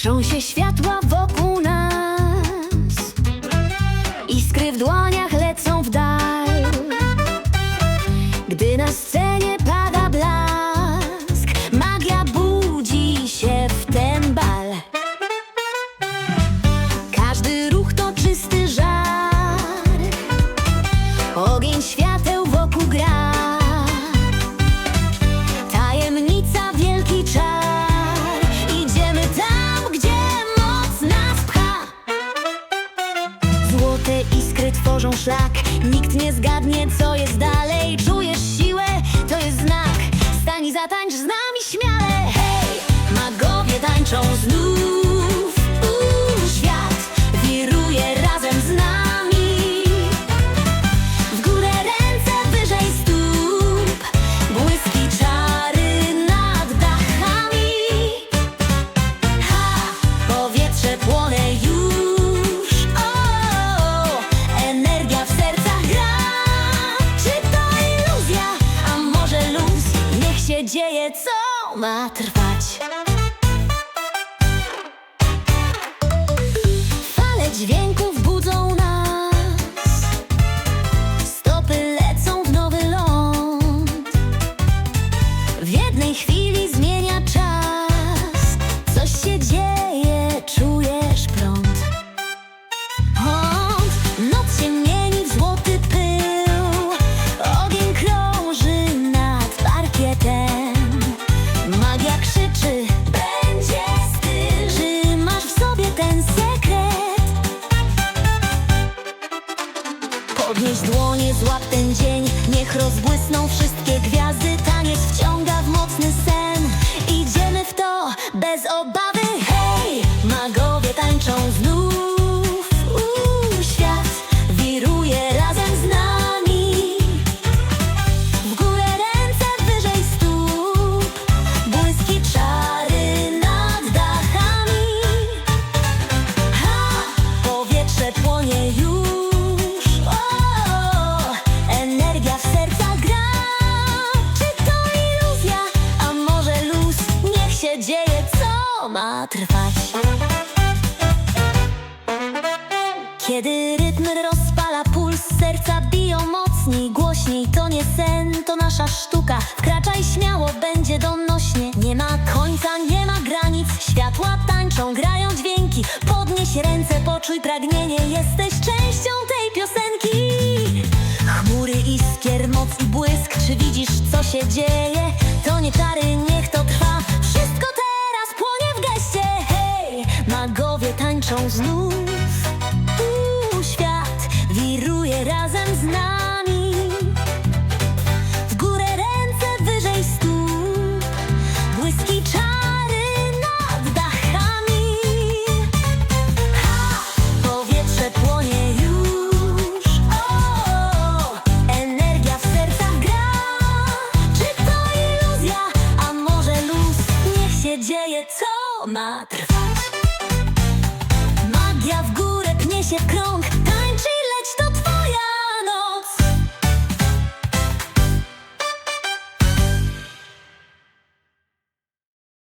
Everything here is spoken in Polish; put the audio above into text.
Iskrzą się światła wokół Z nami śmiale. Hej, magowie tańczą znów dzieje, co ma trwać Magia krzyczy Będzie styl Czy masz w sobie ten sekret? Podnieś dłonie, złap ten dzień Niech rozbłysną wszystkie gwiazdy. Taniec wciąga w mocny sen. Idziemy w to bez obawy ma trwać. Kiedy rytm rozpala puls, serca biją mocniej, głośniej To nie sen, to nasza sztuka. Wkraczaj śmiało, będzie donośnie. Nie ma końca, nie ma granic. Światła tańczą, grają dźwięki. Podnieś ręce, poczuj pragnienie. Jesteś częścią tej piosenki. Chmury iskier, moc i błysk. Czy widzisz, co się dzieje? To nie czary, magowie tańczą znów świat wiruje razem z nami W górę ręce wyżej stóp Błyski czary nad dachami Ha! Powietrze płonie już o. Energia w sercach gra Czy to iluzja, a może luz? Niech się dzieje co ma trwać Energia w górę pnie się krąg